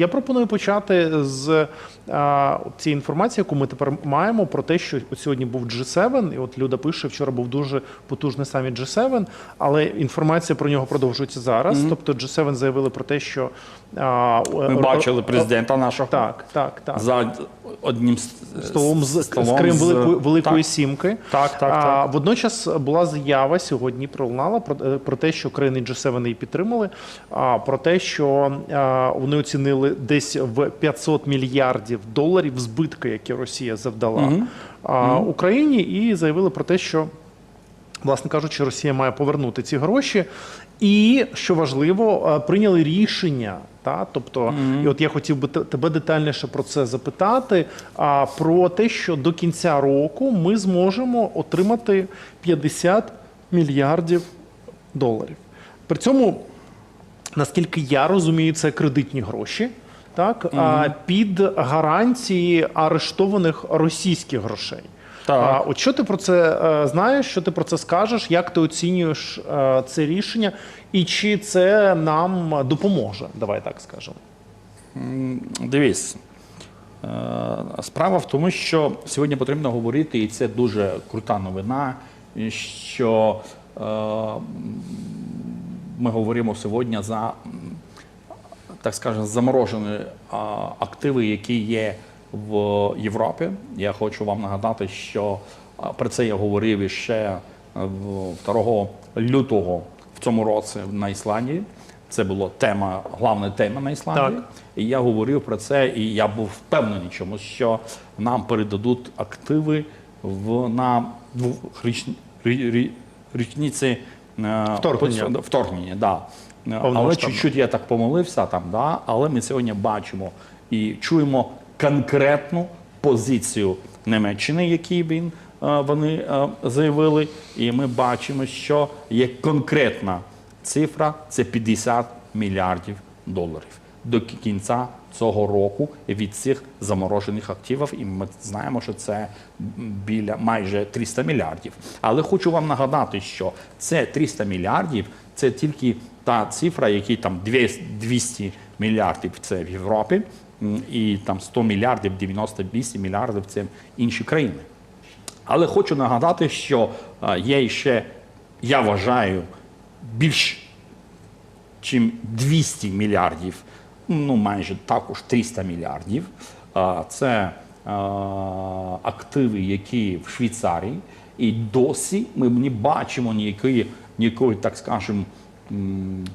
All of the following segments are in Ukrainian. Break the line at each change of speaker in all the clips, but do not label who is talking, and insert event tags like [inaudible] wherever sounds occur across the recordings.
я пропоную почати з а, цієї інформації, яку ми тепер маємо про те, що от сьогодні був G7, і от Люда пише, вчора був дуже потужний саміт G7, але інформація про нього продовжується зараз. Тобто G7 заявили про те, що а,
Ми бачили президента нашого
Так, так, так.
за одним
Столом з,
столом
з Крим
з-
Великої, Великої
Так.
Сімки.
Так, так,
а,
так.
Водночас була заява сьогодні пролунала про, е, про те, що країни G7 її підтримали. А, про те, що а, вони оцінили десь в 500 мільярдів доларів збитки, які Росія завдала а, Україні, і заявили про те, що. Власне кажучи, Росія має повернути ці гроші, і що важливо, е, прийняли рішення. Та тобто, і от я хотів би тебе детальніше про це запитати. А про те, що до кінця року ми зможемо отримати 50 мільярдів доларів. При цьому, наскільки я розумію, це кредитні гроші. Так, а під гарантії арештованих російських грошей.
Так.
А, от що ти про це е, знаєш? Що ти про це скажеш? Як ти оцінюєш е, це рішення, і чи це нам допоможе? Давай так скажемо.
Дивись, е, справа в тому, що сьогодні потрібно говорити, і це дуже крута новина, що е, ми говоримо сьогодні за, так скажемо, заморожені активи, які є в Європі. Я хочу вам нагадати, що про це я говорив іще в 2 лютого в цьому році на Ісландії. Це була тема, головна тема на Ісландії.
Так.
І я говорив про це, і я був впевнений, чому що нам передадуть активи в на рі- річниці е,
Вторгнення.
вторгнення, да. Але чуть-чуть я так помилився там, да. але ми сьогодні бачимо і чуємо конкретну позицію Німеччини, які він е, вони е, заявили, і ми бачимо, що є конкретна цифра це 50 мільярдів доларів до кінця цього року від цих заморожених активів. І ми знаємо, що це біля майже 300 мільярдів. Але хочу вам нагадати, що це 300 мільярдів це тільки та цифра, які там 200 200 мільярдів це в Європі, і там 100 мільярдів, 98 мільярдів це інші країни. Але хочу нагадати, що є ще, я вважаю, більш чим 200 мільярдів, ну майже також 300 мільярдів. Це активи, які в Швейцарії, і досі ми не бачимо ніякої, ніякої так скажемо, м,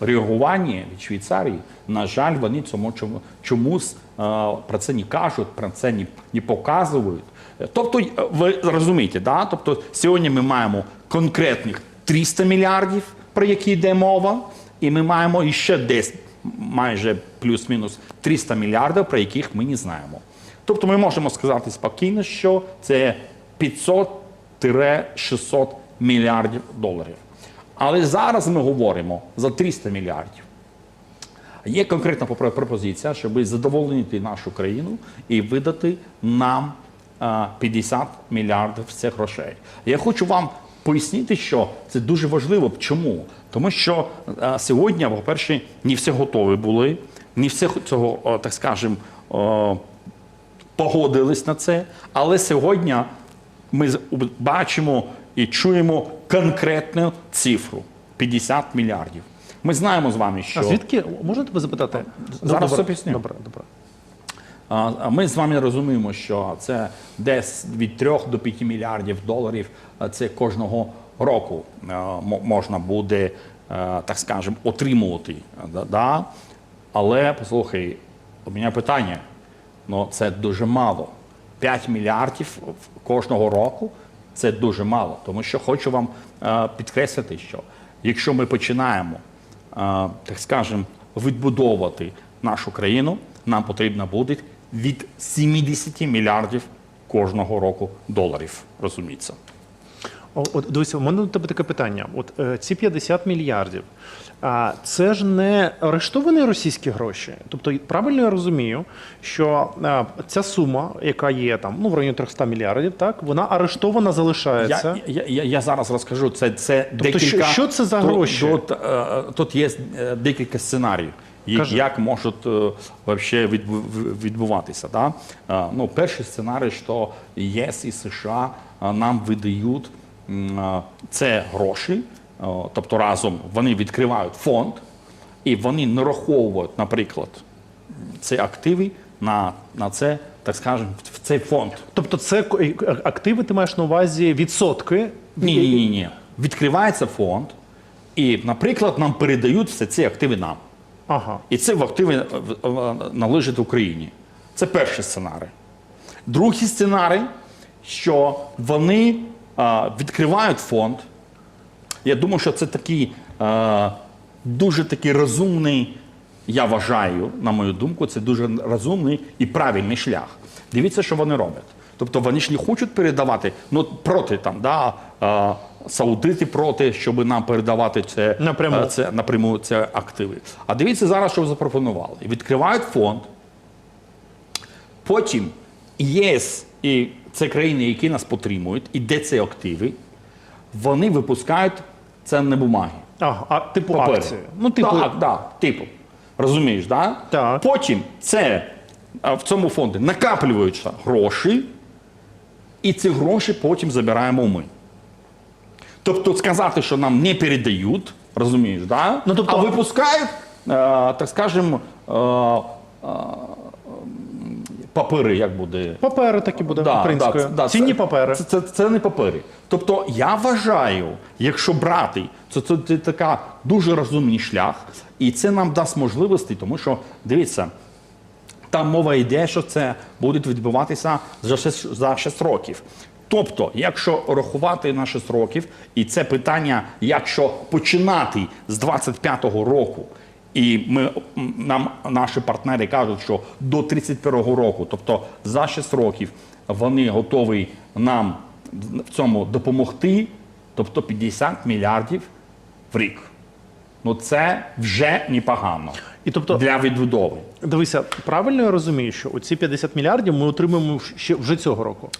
реагування від Швейцарії. На жаль, вони цьому чомусь про це не кажуть, про це не, не показують. Тобто, е, ви розумієте, да? тобто сьогодні ми маємо конкретних 300 мільярдів, про які йде мова, і ми маємо ще десь майже плюс-мінус 300 мільярдів, про яких ми не знаємо. Тобто ми можемо сказати спокійно, що це 500-600 мільярдів доларів. Але зараз ми говоримо за 300 мільярдів. Є конкретна пропозиція, щоб задовольнити нашу країну і видати нам 50 мільярдів цих грошей. Я хочу вам пояснити, що це дуже важливо. Чому? Тому що сьогодні, по-перше, не всі готові були, не всі цього, так скажемо, погодились на це. Але сьогодні ми бачимо і чуємо конкретну цифру 50 мільярдів. Ми знаємо з вами, що
А звідки можна тебе запитати?
Зараз все.
Добре, добре.
Ми з вами розуміємо, що це десь від 3 до 5 мільярдів доларів. Це кожного року мо- можна буде, е, так скажемо, отримувати. Да? Але послухай, у мене питання. Ну це дуже мало. 5 мільярдів кожного року це дуже мало. Тому що хочу вам е, підкреслити, що якщо ми починаємо, е, так скажемо, відбудовувати нашу країну, нам потрібно буде від 70 мільярдів кожного року доларів. Розуміється.
От дивися, у мене до тебе таке питання. От е, ці 50 мільярдів, а це ж не арештовані російські гроші. Тобто, правильно я розумію, що ця сума, яка є там ну в районі 300 мільярдів, так вона арештована залишається.
Я, я, я, я зараз розкажу. Це, це
Тобто, що-
декілька,
що це за гроші?
Тут, е, тут є е, декілька сценаріїв.
Кажи.
як можуть е, вообще відбуватися. Да? Е, ну, перший сценарій, що ЄС і США нам видають це гроші, е, тобто разом вони відкривають фонд, і вони нараховують, наприклад, ці активи на, на це, так скажемо, в цей фонд.
Тобто, це е, активи, ти маєш на увазі відсотки.
Ні, ні, ні, ні. Відкривається фонд, і, наприклад, нам передають все ці активи нам.
Ага.
І це в активи е, в- належить Україні. Це перший сценарій. Другий сценарій, що вони відкривають фонд. Я думаю, що це такий а, дуже такий розумний, я вважаю, на мою думку, це дуже розумний і правильний шлях. Дивіться, що вони роблять. Тобто вони ж не хочуть передавати, ну проти там, да, а, саудити проти, щоб нам передавати це
Напряму.
це напряму це активи. А дивіться зараз, що запропонували. Відкривають фонд, потім ЄС і це країни, які нас підтримують, і де ці активи, вони випускають цінні бумаги.
Ага, а типу
Папери.
акції. Ну, типу,
Так, так, типу. Розумієш, да?
Так.
Потім це в цьому фонді накаплюються гроші, і ці гроші потім забираємо ми. Тобто сказати, що нам не передають, розумієш, да?
Ну, тобто-
а випускають, е, так скажемо, е, е, папери, як буде.
папери такі буде українською. Цінні
це,
папери.
Це, це, це не папери. Тобто я вважаю, якщо брати, це, це, це така дуже розумний шлях, і це нам дасть можливості, тому що дивіться. Там мова йде, що це буде відбуватися за 6, за 6 років. Тобто, якщо рахувати на 6 років, і це питання, якщо починати з 25-го року, і ми, нам наші партнери кажуть, що до 31-го року, тобто за 6 років, вони готові нам в цьому допомогти, тобто 50 мільярдів в рік. Ну це вже непогано
І тобто,
для відбудови.
дивися, правильно я розумію, що оці 50 мільярдів ми отримаємо ще вже цього року.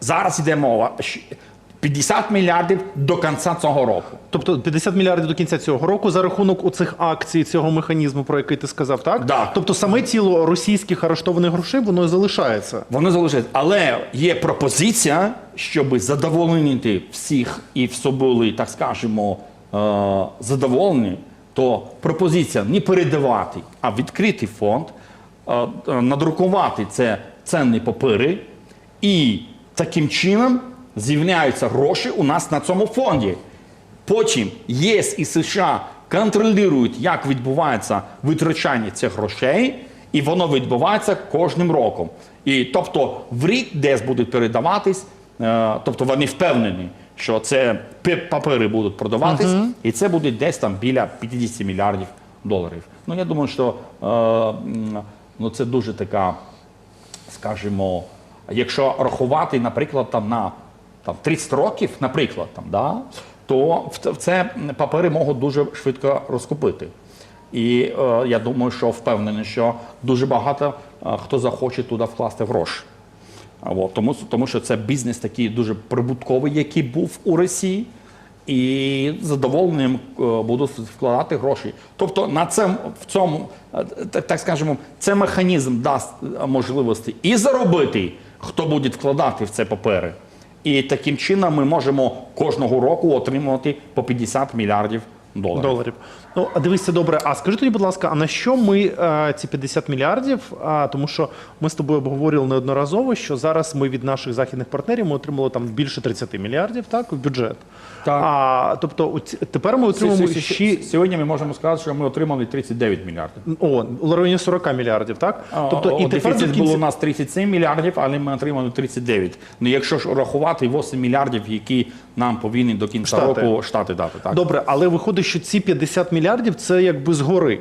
Зараз йде мова 50 мільярдів до кінця цього року.
Тобто 50 мільярдів до кінця цього року за рахунок оцих акцій, цього механізму, про який ти сказав, так?
Да.
Тобто саме тіло російських арештованих грошей воно і залишається.
Вони залишать. Але є пропозиція, щоб задовольнити всіх і все були, так скажемо, е, задоволені, то пропозиція не передавати, а відкрити фонд, е, е, надрукувати це цінні папери, і таким чином з'являються гроші у нас на цьому фонді. Потім ЄС і США контролюють, як відбувається витрачання цих грошей, і воно відбувається кожним роком. І тобто в рік десь будуть передаватись, е, тобто вони впевнені, що це папери будуть продаватись, і це буде десь там біля 50 мільярдів доларів. Ну я думаю, що е, ну, це дуже така скажімо, якщо рахувати, наприклад, там на там, 30 років, наприклад, там, да, то це- папери можуть дуже швидко розкупити. І е, я думаю, що впевнений, що дуже багато е, хто захоче туди вкласти гроші. От, тому, тому що це бізнес такий дуже прибутковий, який був у Росії, і задоволенням е, будуть вкладати гроші. Тобто на це в цьому, е, так, так скажемо, це механізм дасть е, можливості і заробити, хто буде вкладати в це папери. І таким чином ми можемо кожного року отримувати по 50 мільярдів доларів.
доларів. Ну, а дивися добре. А скажи тоді, будь ласка, а на що ми е, ці 50 мільярдів? А, тому що ми з тобою обговорювали неодноразово, що зараз ми від наших західних партнерів ми отримали там більше 30 мільярдів, так, в бюджет.
Так.
А тобто, оці- тепер ми отримуємо ще
Сьогодні ми можемо сказати, що ми отримали 39 мільярдів.
о, у районі 40 мільярдів, так?
Тобто,
і тепер до
дефіцит було у
кінця...
нас 37 мільярдів, але ми отримали 39. Ну якщо ж рахувати 8 мільярдів, які нам повинні до кінця
Штати.
року штати дати. Так.
Добре, але виходить, що ці 50 мільярдів це якби згори.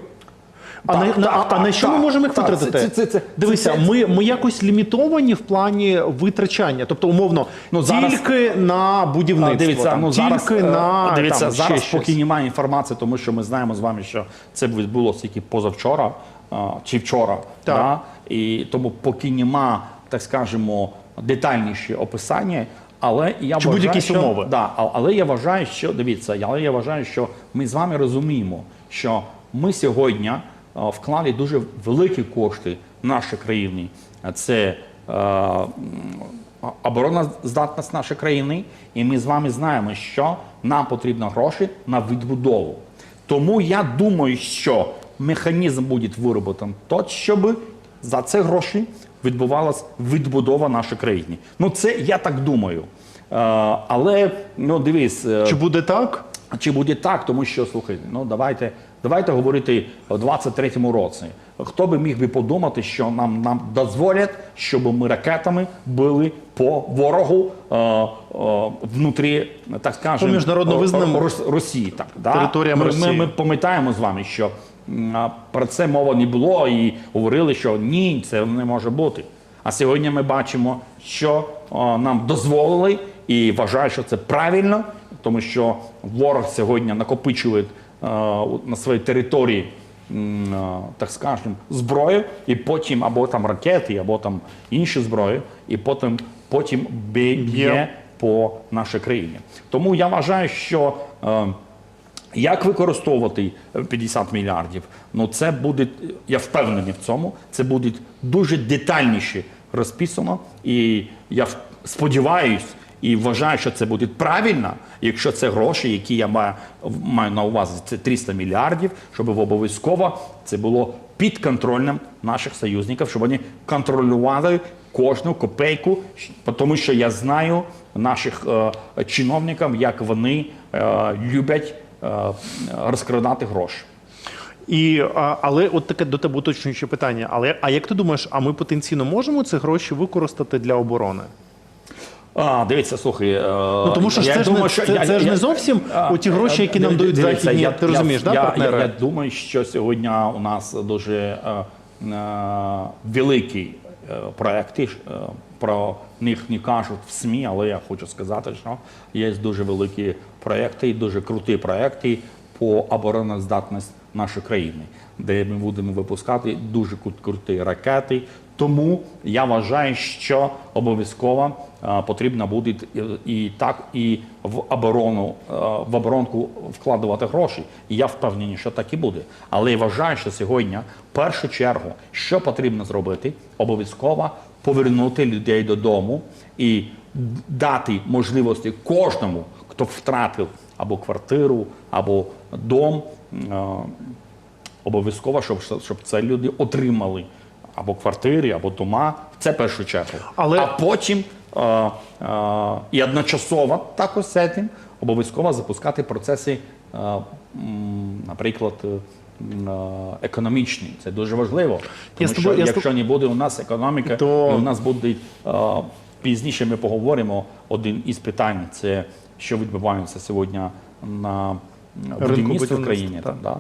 А,
Так,
на, на-
так,
а на
так,
що ми можемо їх
так,
витратити?
це- це- це-
Дивися,
це-
ми, ми якось лімітовані в плані витрачання. Тобто, умовно,
Ну, зараз-
тільки на будівництво,
дивіться,
там,
ну, зараз,
тільки
е,
на
дивіться,
там,
зараз
ще
поки
щось.
немає інформації, тому що ми знаємо з вами, що це відбулося тільки позавчора а, чи вчора.
Так.
Да? І тому поки нема, так скажемо, детальніші описання. Але я
Чи
вважаю,
будь-які
що,
умови.
Да, але я вважаю, що дивіться, але я вважаю, що ми з вами розуміємо, що ми сьогодні вклали дуже великі кошти в наші країни. Це е, м, оборона здатність нашої країни, і ми з вами знаємо, що нам потрібно гроші на відбудову. Тому я думаю, що механізм буде вироботан тот, щоб за це гроші відбувалася відбудова нашої країни. Ну це я так думаю. Е, але ну дивись, е,
Чи буде так?
чи буде так, тому що слухай, ну давайте, давайте говорити у 23-му році. Хто би міг би подумати, що нам, нам дозволять, щоб ми ракетами били по ворогу е, е, внутрі, так скажемо,
По міжнародно
е,
визнаним
Росії. Так, да?
територіям
ми,
Росії.
Ми, ми пам'ятаємо з вами, що про це мова не було, і говорили, що ні, це не може бути. А сьогодні ми бачимо, що нам дозволили, і вважаю, що це правильно, тому що ворог сьогодні накопичує на своїй території, так скажемо, зброю, і потім або там ракети, або там інші зброї, і потім, потім б'є
Б'є.
по нашій країні. Тому я вважаю, що е, як використовувати е, 50 мільярдів? Ну це буде, я впевнений в цьому. Це буде дуже детальніше розписано, і я сподіваюсь і вважаю, що це буде правильно, якщо це гроші, які я маю, маю на увазі, це 300 мільярдів, щоб обов'язково це було під контролем наших союзників, щоб вони контролювали кожну копейку, тому що я знаю наших е, чиновників, як вони е, люблять е, розкрадати гроші.
І, але от таке до тебе уточнююче питання. Але а як ти думаєш, а ми потенційно можемо ці гроші використати для оборони?
А, дивіться, слухай. е,
Ну тому що
я
це ж
думаю,
не
що
це,
я-
це ж не зовсім
А,
оті гроші, які нам дають західні.
я-
ти
я-
розумієш, да, партнери?
Я, я думаю, що сьогодні у нас дуже е, е, великі е, проекти. е, Про них не кажуть в СМІ, але я хочу сказати, що є дуже великі проекти, і дуже круті проекти по обороноздатності нашої країни, де ми будемо випускати дуже крут- круті ракети. Тому я вважаю, що обов'язково е, потрібно буде і, і так, і в оборону е, в оборонку вкладувати гроші. І я впевнений, що так і буде. Але я вважаю, що сьогодні, в першу чергу, що потрібно зробити, обов'язково повернути людей додому і дати можливості кожному, хто втратив або квартиру, або дом. е, Обов'язково, щоб, щоб це люди отримали або квартири, або дома. Це першу чергу.
Але-
А потім е, е, і одночасово також з цим обов'язково запускати процеси, м, наприклад, е, м, е, економічні. Це дуже важливо. Тому що якщо не буде у нас економіки,
То-
і у нас буде пізніше ми поговоримо. Один із питань це що відбувається сьогодні на будівництві в країні. Там, да?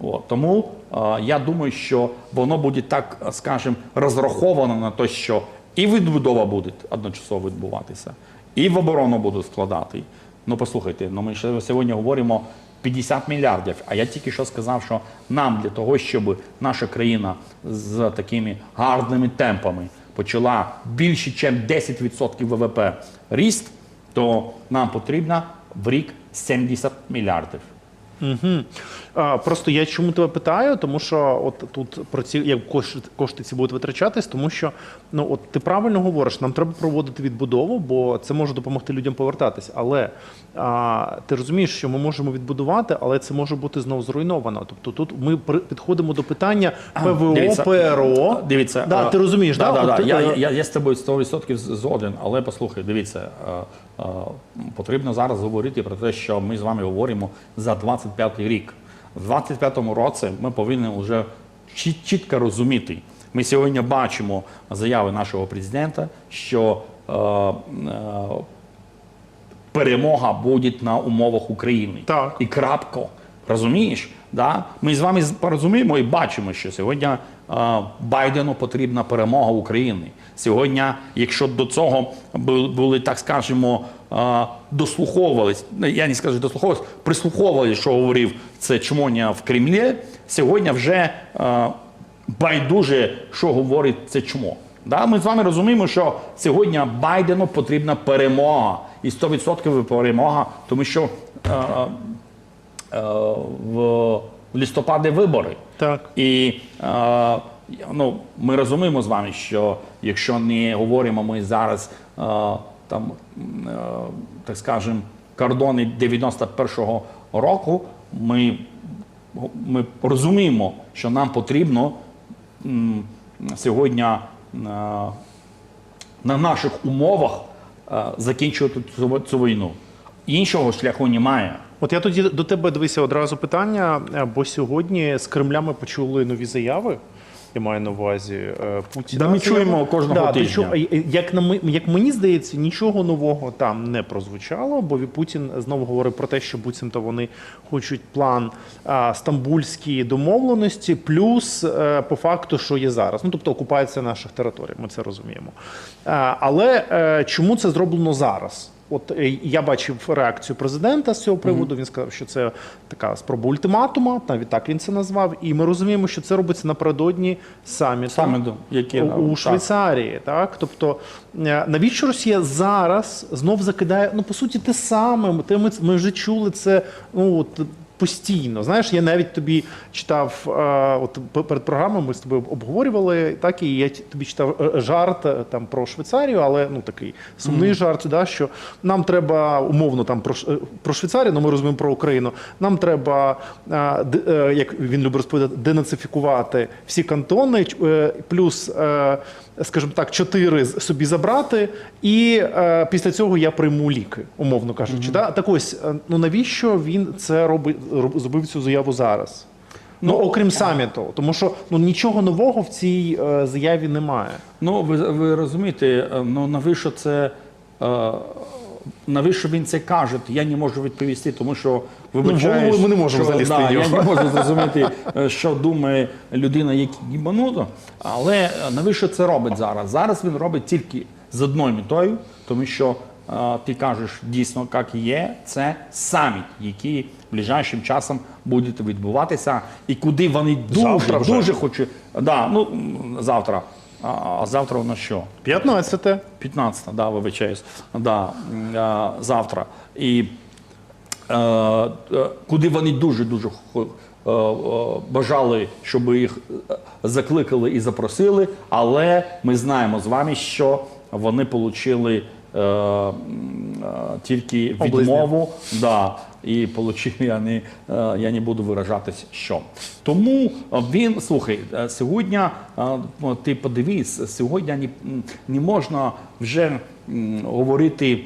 От, тому е, я думаю, що воно буде так, скажімо, розраховано на те, що і відбудова буде одночасово відбуватися, і в оборону будуть складати. Ну, послухайте, ну ми ще сьогодні говоримо 50 мільярдів. А я тільки що сказав, що нам для того, щоб наша країна з такими гарними темпами почала більше, ніж 10% ВВП ріст, то нам потрібно в рік 70 мільярдів.
Угу. А, просто я чому тебе питаю, тому що от тут про ці як кошти, кошти ці будуть витрачатись, тому що ну от ти правильно говориш, нам треба проводити відбудову, бо це може допомогти людям повертатись. Але а, ти розумієш, що ми можемо відбудувати, але це може бути знову зруйновано. Тобто тут ми підходимо до питання ПВО,
Дивіться,
ПРО.
Дивіться,
да, ти розумієш,
да,
да?
да,
От,
да. Я,
е,
я, я з тобою 100% згоден, але послухай, дивіться, е, е, потрібно зараз говорити про те, що ми з вами говоримо за 25 рік. В 25-му році ми повинні вже чітко розуміти. Ми сьогодні бачимо заяви нашого президента, що е, е, перемога буде на умовах України.
Так.
І крапка. Розумієш? Да? Ми з вами порозуміємо і бачимо, що сьогодні е, Байдену потрібна перемога України. Сьогодні, якщо до цього були, так скажемо, е, дослуховувались, ну, я не скажу дослуховувались, прислуховувались, що говорив це чмоня в Кремлі, сьогодні вже е, байдуже, що говорить це чмо. Да? Ми з вами розуміємо, що сьогодні Байдену потрібна перемога. І 100% перемога, тому що в в листопаді вибори.
Так.
І е, ну, ми розуміємо з вами, що якщо не говоримо ми зараз е, там, е, так скажемо, кордони 91-го року, ми, ми розуміємо, що нам потрібно м, сьогодні е, на наших умовах е, закінчувати цю, цю війну. Іншого шляху немає.
От я тоді до тебе дивися одразу питання, е, бо сьогодні з Кремля ми почули нові заяви. Я маю на увазі е, Путіна.
Да, ми чуємо кожного
Да,
тижня.
Як на як мені здається, нічого нового там не прозвучало, бо Путін знову говорив про те, що буцімто вони хочуть план а, стамбульські домовленості, плюс е, по факту, що є зараз. Ну тобто окупація наших територій. Ми це розуміємо. А, але е, чому це зроблено зараз? От е, я бачив реакцію президента з цього приводу. Він сказав, що це така спроба ультиматума, навіть так він це назвав. І ми розуміємо, що це робиться напередодні саміту
Саміту, які
у, у
так.
Швейцарії. Так? Тобто, е, навіщо Росія зараз знов закидає? Ну, по суті, те саме. Те ми, ми вже чули це ну, от, постійно. Знаєш, я навіть тобі читав е, от перед програмою, ми з тобою обговорювали, так, і я тобі читав е, жарт е, там про Швейцарію, але ну такий сумний жарт, да, що нам треба умовно там про, про Швейцарію, ну ми розуміємо про Україну. Нам треба, як він любить розповідати, денацифікувати всі кантони, плюс, скажімо так, чотири собі забрати, і після цього я прийму ліки, умовно кажучи. Да? Так ось, ну навіщо він це робить, роб- зробив цю заяву зараз? Ну, окрім саміту, тому що ну нічого нового в цій е, заяві немає.
Ну, ви, ви розумієте, е, ну навіщо це. е, Навіщо він це каже? Я не можу відповісти, тому що вибачаюсь,
голову ми не можемо
що,
залізти
да, Я не можу [laughs] зрозуміти, е, що думає людина, як їбануто. Але е, навіщо це робить зараз? Зараз він робить тільки з одною метою, тому що ти кажеш дійсно, як є, це саміт, який ближайшим часом буде відбуватися, і куди вони дуже
Завтра вже.
дуже хочуть. Да, ну завтра. А, завтра у нас що?
15
15, да, вибачаюсь. Да, завтра. І е, е, куди вони дуже-дуже хо- е, е, бажали, щоб їх закликали і запросили, але ми знаємо з вами, що вони отримали тільки відмову. Да, і отримали, я не, е, я не буду виражатись, що. Тому е, він, слухай, е, сьогодні, е, ну, ти подивись, сьогодні не, не можна вже говорити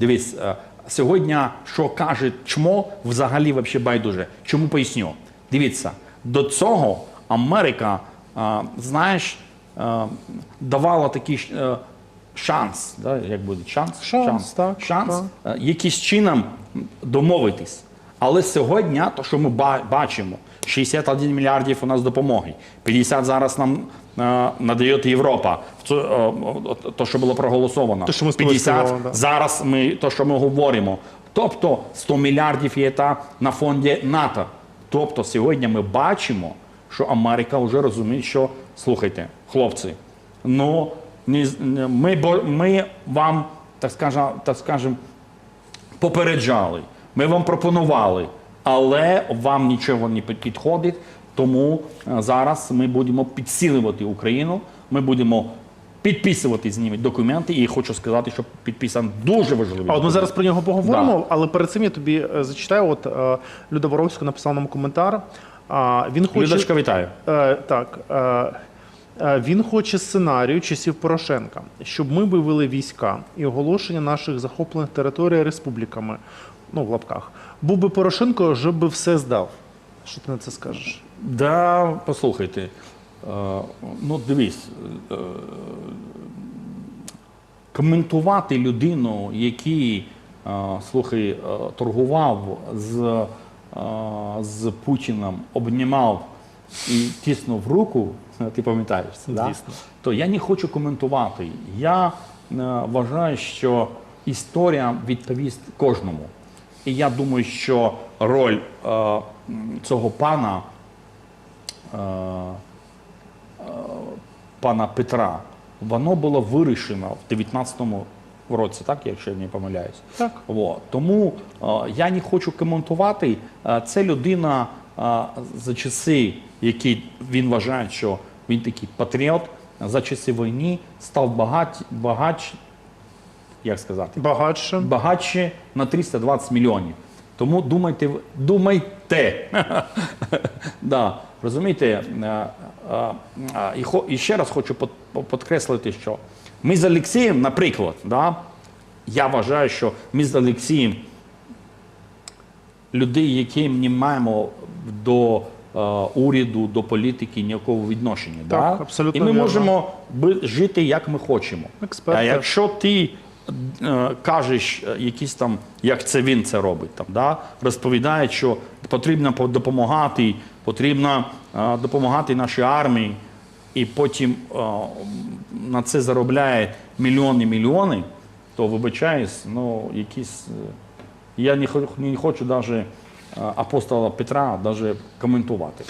Дивись, е, сьогодні, що каже чмо, взагалі вообще байдуже. Чому поясню? Дивіться, до цього Америка, е, знаєш, е, давала такий е, шанс, да, як буде шанс?
Шанс, так,
шанс е, якийсь чином домовитись. Але сьогодні, то, що ми ба- бачимо, 61 мільярдів у нас допомоги, 50 зараз нам е, надає Європа. Це, е, то, що було проголосовано.
Те, що ми
50
да.
зараз ми то, що ми говоримо. Тобто 100 мільярдів є та на фонді НАТО. Тобто сьогодні ми бачимо, що Америка вже розуміє, що слухайте, хлопці, ну ми, бо- ми вам так скажемо, так скажем, попереджали, ми вам пропонували, але вам нічого не підходить. Тому е, зараз ми будемо підсилювати Україну. Ми будемо підписувати з ними документи. І хочу сказати, що підписан дуже важливий.
А от ми зараз про нього поговоримо, але перед цим я тобі е, зачитаю. От е, Люда Воровська написала нам коментар. Він хоче
Людочка, вітаю.
Так. Е, він хоче сценарію часів Порошенка, щоб ми вивели війська і оголошення наших захоплених територій республіками. Ну, в лапках. Був би Порошенко, вже би все здав. Що ти на це скажеш?
Да, послухайте. Е, ну, дивись. Е, коментувати людину, який, слухай, торгував з, з Путіним, обнімав і тиснув руку, ти пам'ятаєш це, да? То я не хочу коментувати. Я е, вважаю, що історія відповість кожному. І я думаю, що роль е, цього пана, е, е, пана Петра, воно було вирішено в 19-му році, так, якщо я не помиляюсь.
Так.
От. Тому е, я не хочу коментувати. Е, це людина за часи, які він вважає, що він такий патріот, за часи війни став багать, багач, як сказати,
Багатше.
багатше на 320 мільйонів. Тому думайте, думайте. [laughs] да, розумієте, і, ще раз хочу підкреслити, що ми з Олексієм, наприклад, да, я вважаю, що ми з Олексієм людей, які не маємо до е, уряду, до політики ніякого відношення.
Так,
да?
абсолютно
І ми
вірно.
можемо жити, як ми хочемо.
Експерти.
А якщо ти е, кажеш е, якісь там, як це він це робить, там, да? розповідає, що потрібно допомагати, потрібно е, допомагати нашій армії, і потім е, на це заробляє мільйони мільйони, то вибачаюсь, ну якісь. Я не, хо- хочу навіть апостола Петра даже коментувати.